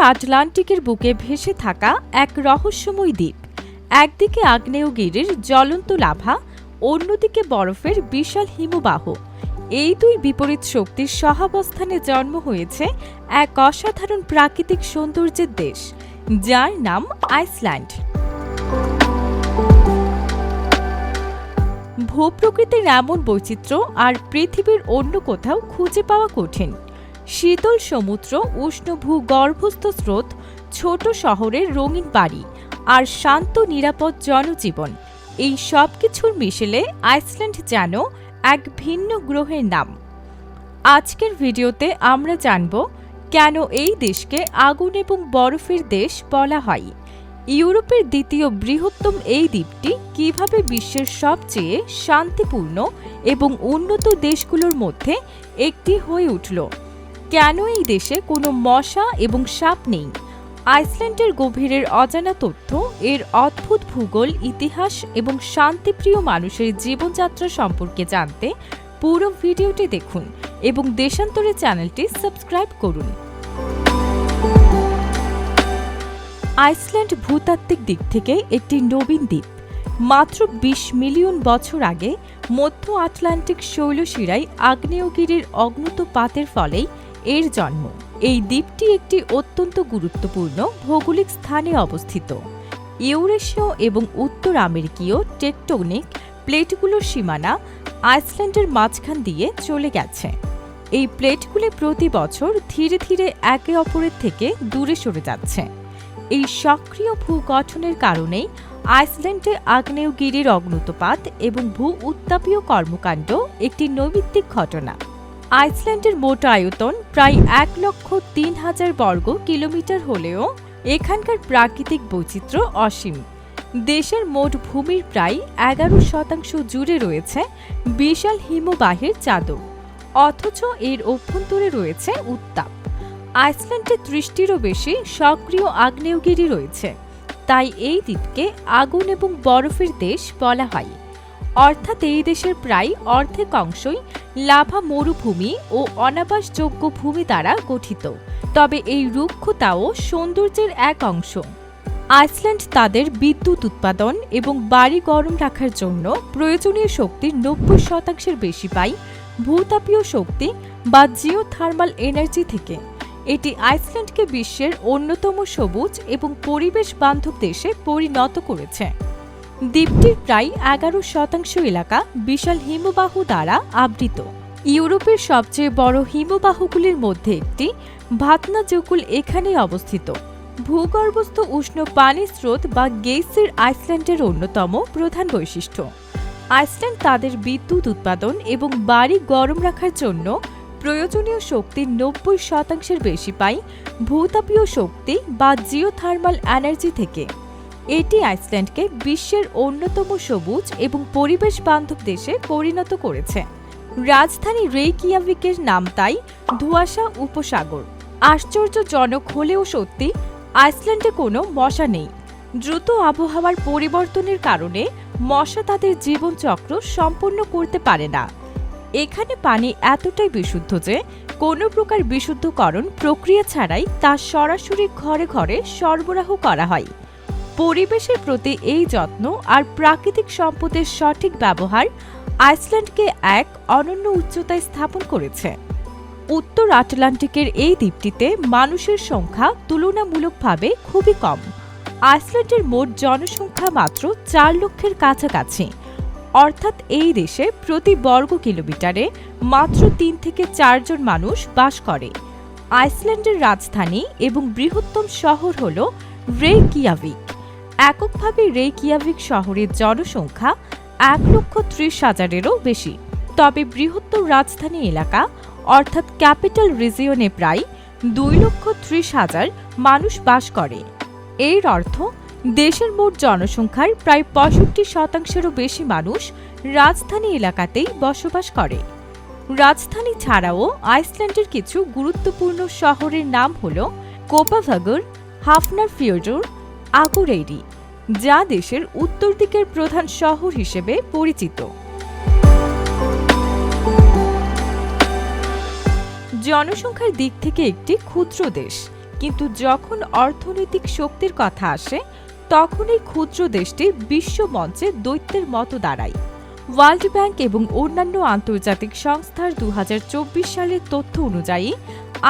আটলান্টিকের বুকে ভেসে থাকা এক রহস্যময় দ্বীপ। একদিকে আগ্নেয়গিরির জ্বলন্ত লাভা, অন্যদিকে বরফের বিশাল হিমবাহ। এই দুই বিপরীত শক্তির সহাবস্থানে জন্ম হয়েছে এক অসাধারণ প্রাকৃতিক সৌন্দর্যের দেশ, যার নাম আইসল্যান্ড। ভূপ্রকৃতির এমন বৈচিত্র্য আর পৃথিবীর অন্য কোথাও খুঁজে পাওয়া কঠিন। শীতল সমুদ্র, উষ্ণ ভূগর্ভস্থ স্রোত, ছোট শহরের রঙিন বাড়ি আর শান্ত, নিরাপদ জনজীবন। এই সব কিছুর মিশেলে আইসল্যান্ড যেন এক ভিন্ন গ্রহের নাম। আজকের ভিডিওতে আমরা জানব কেন এই দেশকে আগুন এবং বরফের দেশ বলা হয়। ইউরোপের দ্বিতীয় বৃহত্তম এই দ্বীপটি কীভাবে বিশ্বের সবচেয়ে শান্তিপূর্ণ এবং উন্নত দেশগুলোর মধ্যে একটি হয়ে উঠল? কেন এই দেশে কোনো মশা এবং সাপ নেই? আইসল্যান্ডের গভীরের অজানা তথ্য, এর অদ্ভুত ভূগোল, ইতিহাস এবং শান্তিপ্রিয় মানুষের জীবনযাত্রা সম্পর্কে জানতে পুরো ভিডিওটি দেখুন এবং দেশান্তরে চ্যানেলটি সাবস্ক্রাইব করুন। আইসল্যান্ড ভূতাত্ত্বিক দিক থেকে একটি নবীন দ্বীপ। মাত্র ২০ মিলিয়ন বছর আগে মধ্য আটলান্টিক শৈলশিরায় আগ্নেয়গিরির অগ্নুতপাতের ফলেই এর জন্ম। এই দ্বীপটি একটি অত্যন্ত গুরুত্বপূর্ণ ভৌগোলিক স্থানে অবস্থিত। ইউরেশীয় এবং উত্তর আমেরিকীয় টেকটোনিক প্লেটগুলোর সীমানা আইসল্যান্ডের মাঝখান দিয়ে চলে গেছে। এই প্লেটগুলি প্রতি বছর ধীরে ধীরে একে অপরের থেকে দূরে সরে যাচ্ছে। এই সক্রিয় ভূগঠনের কারণেই আইসল্যান্ডে আগ্নেয়গিরির অগ্নুতপাত এবং ভূ উত্তাপীয় কর্মকাণ্ড একটি নৈমিত্তিক ঘটনা। আইসল্যান্ডের মোট আয়তন প্রায় এক লক্ষ তিন হাজার বর্গ কিলোমিটার হলেও এখানকার প্রাকৃতিক বৈচিত্র্য অসীম। দেশের মোট ভূমির প্রায় এগারো শতাংশ জুড়ে রয়েছে বিশাল হিমবাহের চাদর। অথচ এর অভ্যন্তরে রয়েছে উত্তাপ। আইসল্যান্ডে ত্রিশটিরও বেশি সক্রিয় আগ্নেয়গিরি রয়েছে। তাই এই দ্বীপকে আগুন এবং বরফের দেশ বলা হয়। অর্থাৎ এই দেশের প্রায় অর্ধেক অংশই লাভা মরুভূমি ও অনাবাসযোগ্য ভূমি দ্বারা গঠিত। তবে এই রুক্ষতাও সৌন্দর্যের এক অংশ। আইসল্যান্ড তাদের বিদ্যুৎ উৎপাদন এবং বাড়ি গরম রাখার জন্য প্রয়োজনীয় শক্তির নব্বই শতাংশের বেশি পায় ভূতাপীয় শক্তি বা জিওথার্মাল এনার্জি থেকে। এটি আইসল্যান্ডকে বিশ্বের অন্যতম সবুজ এবং পরিবেশ বান্ধব দেশে পরিণত করেছে। দ্বীপটির প্রায় এগারো শতাংশ এলাকা বিশাল হিমবাহ দ্বারা আবৃত। ইউরোপের সবচেয়ে বড় হিমবাহগুলির মধ্যে একটি ভাতনা জকুল এখানেই অবস্থিত। ভূগর্ভস্থ উষ্ণ পানির স্রোত বা গেইসের আইসল্যান্ডের অন্যতম প্রধান বৈশিষ্ট্য। আইসল্যান্ড তাদের বিদ্যুৎ উৎপাদন এবং বাড়ি গরম রাখার জন্য প্রয়োজনীয় শক্তির নব্বই শতাংশের বেশি পায় ভূতাপীয় শক্তি বা জিওথার্মাল এনার্জি থেকে। এটি আইসল্যান্ডকে বিশ্বের অন্যতম সবুজ এবং পরিবেশ বান্ধব দেশে পরিণত করেছে। রাজধানী রেইকিয়াভিকের নাম তাই ধুয়াশা উপসাগর। আশ্চর্যজনক হলেও সত্যি, আইসল্যান্ডে কোনো মশা নেই। দ্রুত আবহাওয়ার পরিবর্তনের কারণে মশা তাদের জীবনচক্র সম্পন্ন করতে পারে না। এখানে পানি এতটাই বিশুদ্ধ যে, কোনো প্রকার বিশুদ্ধকরণ প্রক্রিয়া ছাড়াই তা সরাসরি ঘরে ঘরে সরবরাহ করা হয়। পরিবেশের প্রতি এই যত্ন আর প্রাকৃতিক সম্পদের সঠিক ব্যবহার আইসল্যান্ডকে এক অনন্য উচ্চতায় স্থাপন করেছে। উত্তর আটলান্টিকের এই দ্বীপটিতে মানুষের সংখ্যা তুলনামূলকভাবে খুবই কম। আইসল্যান্ডের মোট জনসংখ্যা মাত্র চার লক্ষের কাছাকাছি। অর্থাৎ এই দেশে প্রতি বর্গ কিলোমিটারে মাত্র তিন থেকে চারজন মানুষ বাস করে। আইসল্যান্ডের রাজধানী এবং বৃহত্তম শহর হল রেকিয়াভিক। এককভাবে রেকিয়াভিক শহরের জনসংখ্যা এক লক্ষ ত্রিশ হাজারেরও বেশি। তবে বৃহত্তর রাজধানী এলাকা, অর্থাৎ ক্যাপিটাল রিজিয়নে প্রায় দুই লক্ষ ত্রিশ হাজার মানুষ বাস করে। এর অর্থ, দেশের মোট জনসংখ্যার প্রায় পঁয়ষট্টি শতাংশেরও বেশি মানুষ রাজধানী এলাকাতেই বসবাস করে। রাজধানী ছাড়াও আইসল্যান্ডের কিছু গুরুত্বপূর্ণ শহরের নাম হল কোপাভাগর, হাফনার ফিওডোর, আগুরেইরি। যা দেশের উত্তর দিকের প্রধান শহর হিসেবে পরিচিত। জনসংখ্যার দিক থেকে একটি ক্ষুদ্র দেশ, কিন্তু যখন অর্থনৈতিক শক্তির কথা আসে, তখন এই ক্ষুদ্র দেশটি বিশ্ব মঞ্চে দৈত্যের মতো দাঁড়ায়। ওয়ার্ল্ড ব্যাংক এবং অন্যান্য আন্তর্জাতিক সংস্থার দু হাজার চব্বিশ সালের তথ্য অনুযায়ী,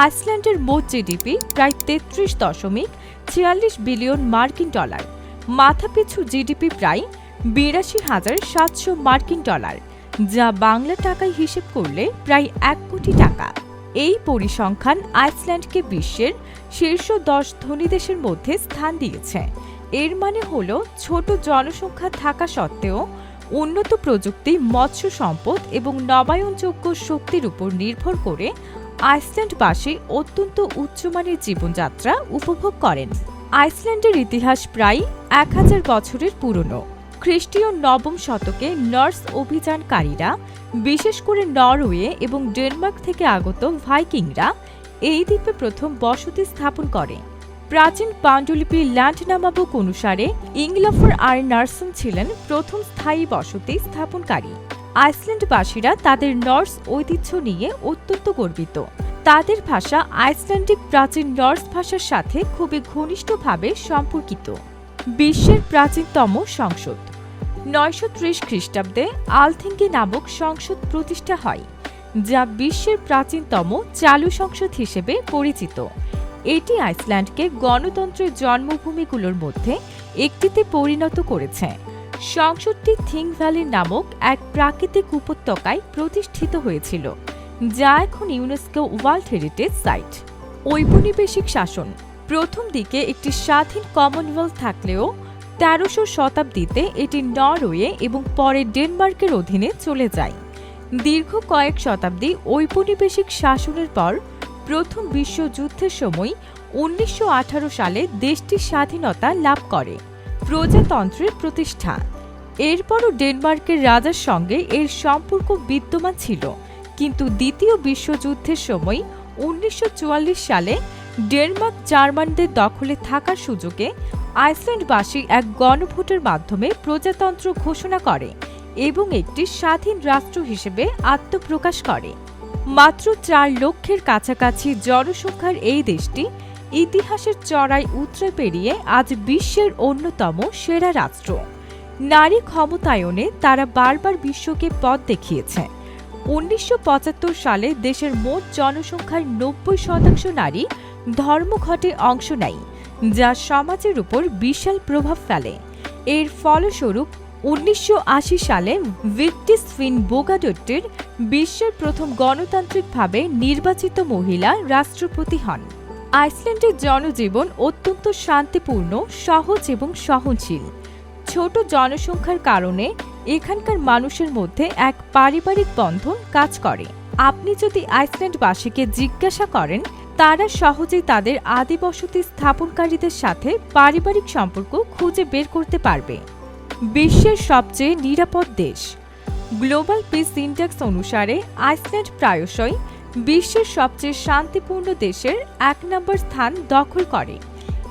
আইসল্যান্ডের মোট জিডিপি প্রায় তেত্রিশ দশমিক ছিয়াল্লিশ বিলিয়ন মার্কিন ডলার। মাথাপিছু জিডিপি প্রায় বিরাশি হাজার সাতশো মার্কিন ডলার, যা বাংলা টাকায় হিসেব করলে প্রায় এক কোটি টাকা। এই পরিসংখ্যান আইসল্যান্ডকে বিশ্বের শীর্ষ দশ ধনী দেশের মধ্যে স্থান দিয়েছে। এর মানে হল ছোট জনসংখ্যা থাকা সত্ত্বেও উন্নত প্রযুক্তি, মৎস্য সম্পদ এবং নবায়নযোগ্য শক্তির উপর নির্ভর করে আইসল্যান্ডবাসী অত্যন্ত উচ্চমানের জীবনযাত্রা উপভোগ করেন। আইসল্যান্ডের ইতিহাস প্রায় এক হাজার বছরের পুরনো। খ্রিস্টীয় নবম শতকে নর্স অভিযানকারীরা, বিশেষ করে নরওয়ে এবং ডেনমার্ক থেকে আগত ভাইকিংরা, এই দ্বীপে প্রথম বসতি স্থাপন করে। প্রাচীন পাণ্ডুলিপি ল্যান্ড নামাবুক অনুসারে ইংলফর আর নার্সন ছিলেন প্রথম স্থায়ী বসতি স্থাপনকারী। আইসল্যান্ডবাসীরা তাদের নর্স ঐতিহ্য নিয়ে অত্যন্ত গর্বিত। তাদের ভাষা আইসল্যান্ডিক প্রাচীন নর্স ভাষার সাথে খুবই ঘনিষ্ঠভাবে সম্পর্কিত। বিশ্বের প্রাচীনতম সংসদ। নয়শো ত্রিশ খ্রিস্টাব্দে আলথিঙ্গি নামক সংসদ প্রতিষ্ঠা হয়, যা বিশ্বের প্রাচীনতম চালু সংসদ হিসেবে পরিচিত। এটি আইসল্যান্ডকে গণতন্ত্রের জন্মভূমিগুলোর মধ্যে একটিতে পরিণত করেছে। সংসদটি থিং ভ্যালি নামক এক প্রাকৃতিক উপত্যকায় প্রতিষ্ঠিত হয়েছিল। যা এখন ইউনেস্কো ওয়ার্ল্ড হেরিটেজ সাইট। ঔপনিবেশিক শাসন, প্রথম দিকে একটি স্বাধীন কমনওয়েলথ থাকলেও তেরোশো শতাব্দীতে এটি নরওয়ে এবং পরে ডেনমার্কের অধীনে চলে যায়। দীর্ঘ কয়েক শতাব্দী ঔপনিবেশিক শাসনের পর প্রথম বিশ্বযুদ্ধের সময় উনিশশো আঠারো সালে দেশটি স্বাধীনতা লাভ করে, প্রজাতন্ত্রের প্রতিষ্ঠা। এরপরও ডেনমার্কের রাজার সঙ্গে এর সম্পর্ক বিদ্যমান ছিল। কিন্তু দ্বিতীয় বিশ্বযুদ্ধের সময় উনিশশো চুয়াল্লিশ সালে ডেনমার্ক জার্মানদের দখলে থাকার সুযোগে আইসল্যান্ডবাসী এক গণভোটের মাধ্যমে প্রজাতন্ত্র ঘোষণা করে এবং একটি স্বাধীন রাষ্ট্র হিসেবে আত্মপ্রকাশ করে। মাত্র চার লক্ষের কাছাকাছি জনসংখ্যার এই দেশটি ইতিহাসের চড়াই উতরে পেরিয়ে আজ বিশ্বের অন্যতম সেরা রাষ্ট্র। নারী ক্ষমতায়নে তারা বারবার বিশ্বকে পথ দেখিয়েছে। উনিশশো পঁচাত্তর সালে দেশের মোট জনসংখ্যার নব্বই শতাংশ নারী ধর্মঘটে অংশ নেয়, যা সমাজের উপর বিশাল প্রভাব ফেলে। এর ফলস্বরূপ, উনিশশো আশি সালে ভিক্টিস ফিন বোগাডোট্টের বিশ্বের প্রথম গণতান্ত্রিকভাবে নির্বাচিত মহিলা রাষ্ট্রপতি হন। আইসল্যান্ডের জনজীবন অত্যন্ত শান্তিপূর্ণ, সহজ এবং সহনশীল। ছোট জনসংখ্যার কারণে এখানকার মানুষের মধ্যে এক পারিবারিক বন্ধন কাজ করে। আপনি যদি আইসল্যান্ডবাসীকে জিজ্ঞাসা করেন, তারা সহজেই তাদের আদিবসতি স্থাপনকারীদের সাথে পারিবারিক সম্পর্ক খুঁজে বের করতে পারবে। বিশ্বের সবচেয়ে নিরাপদ দেশ। গ্লোবাল পিস ইন্ডেক্স অনুসারে, আইসল্যান্ড প্রায়শই বিশ্বের সবচেয়ে শান্তিপূর্ণ দেশের এক নম্বর স্থান দখল করে।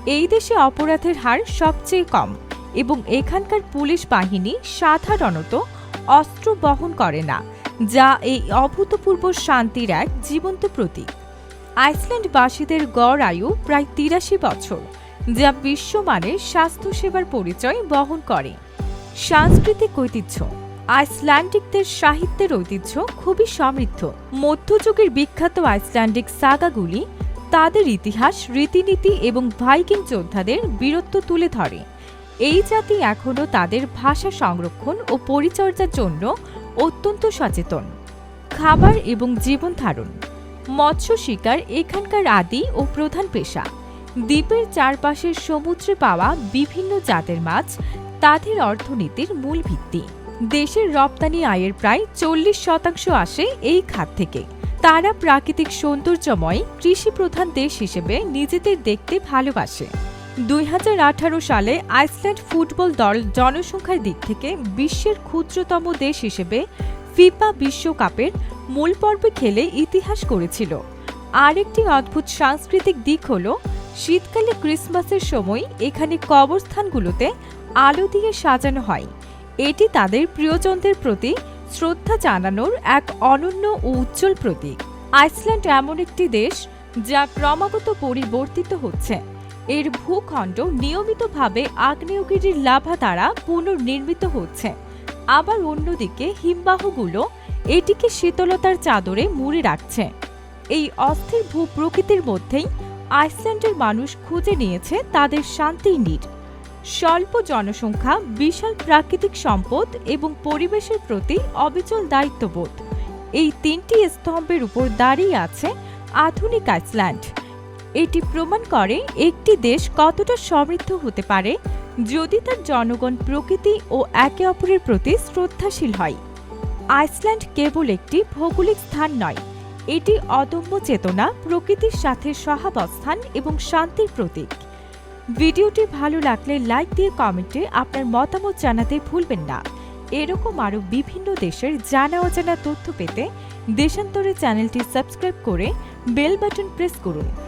এই দেশে অপরাধের হার সবচেয়ে কম। এবং এখানকার পুলিশ বাহিনী সাধারণত অস্ত্র বহন করে না, যা এই অভূতপূর্ব শান্তির এক জীবন্ত প্রতীক। আইসল্যান্ডবাসীদের গড় আয়ু প্রায় তিরাশি বছর, যা বিশ্বমানের স্বাস্থ্যসেবার পরিচয় বহন করে। সাংস্কৃতিক ঐতিহ্য, আইসল্যান্ডিকদের সাহিত্যের ঐতিহ্য খুবই সমৃদ্ধ। মধ্যযুগের বিখ্যাত আইসল্যান্ডিক সাগাগুলি তাদের ইতিহাস, রীতিনীতি এবং ভাইকিং যোদ্ধাদের বীরত্ব তুলে ধরে। এই জাতি এখনও তাদের ভাষা সংরক্ষণ ও পরিচর্যার জন্য অত্যন্ত সচেতন। খাবার এবং জীবন ধারণ, মৎস্য শিকার এখানকার আদি ও প্রধান পেশা। দ্বীপের চারপাশের সমুদ্রে পাওয়া বিভিন্ন জাতের মাছ তাদের অর্থনীতির মূল ভিত্তি। দেশের রপ্তানি আয়ের প্রায় চল্লিশ শতাংশ আসে এই খাত থেকে। তারা প্রাকৃতিক সৌন্দর্যময় কৃষি প্রধান দেশ হিসেবে নিজেদের দেখতে ভালোবাসে। দুই হাজার আঠারো সালে আইসল্যান্ড ফুটবল দল জনসংখ্যার দিক থেকে বিশ্বের ক্ষুদ্রতম দেশ হিসেবে ফিফা বিশ্বকাপের মূল পর্বে খেলে ইতিহাস করেছিল। আরেকটি অদ্ভুত সাংস্কৃতিক দিক হল, শীতকালে ক্রিসমাসের সময় এখানে কবরস্থানগুলোতে আলো দিয়ে সাজানো হয়। এটি তাদের প্রিয়জনদের প্রতি শ্রদ্ধা জানানোর এক অনন্য ও উজ্জ্বল প্রতীক। আইসল্যান্ড এমন একটি দেশ যা ক্রমাগত পরিবর্তিত হচ্ছে। এর ভূখণ্ড নিয়মিতভাবে আগ্নেয়গিরির লাভা দ্বারা পুনর্নির্মিত হচ্ছে। আবার অন্যদিকে হিমবাহগুলো এটিকে শীতলতার চাদরে মুড়ে রাখছে। এই অস্থির ভূপ্রকৃতির মধ্যেই আইসল্যান্ডের মানুষ খুঁজে নিয়েছে তাদের শান্তির নীড় স্বল্প জনসংখ্যা, বিশাল প্রাকৃতিক সম্পদ এবং পরিবেশের প্রতি অবিচল দায়িত্ববোধ। এই তিনটি স্তম্ভের উপর দাঁড়িয়ে আছে আধুনিক আইসল্যান্ড। এটি প্রমাণ করে একটি দেশ কতটা সমৃদ্ধ হতে পারে যদি তার জনগণ প্রকৃতি ও একে অপরের প্রতি শ্রদ্ধাশীল হয়। আইসল্যান্ড কেবল একটি ভৌগোলিক স্থান নয়, এটি অদম্য চেতনা, প্রকৃতির সাথে সহাবস্থান এবং শান্তির প্রতীক। ভিডিওটি ভালো লাগলে লাইক দিয়ে কমেন্টে আপনার মতামত জানাতে ভুলবেন না। এরকম আরও বিভিন্ন দেশের জানা অজানা তথ্য পেতে দেশান্তরে চ্যানেলটি সাবস্ক্রাইব করে বেল বাটন প্রেস করুন।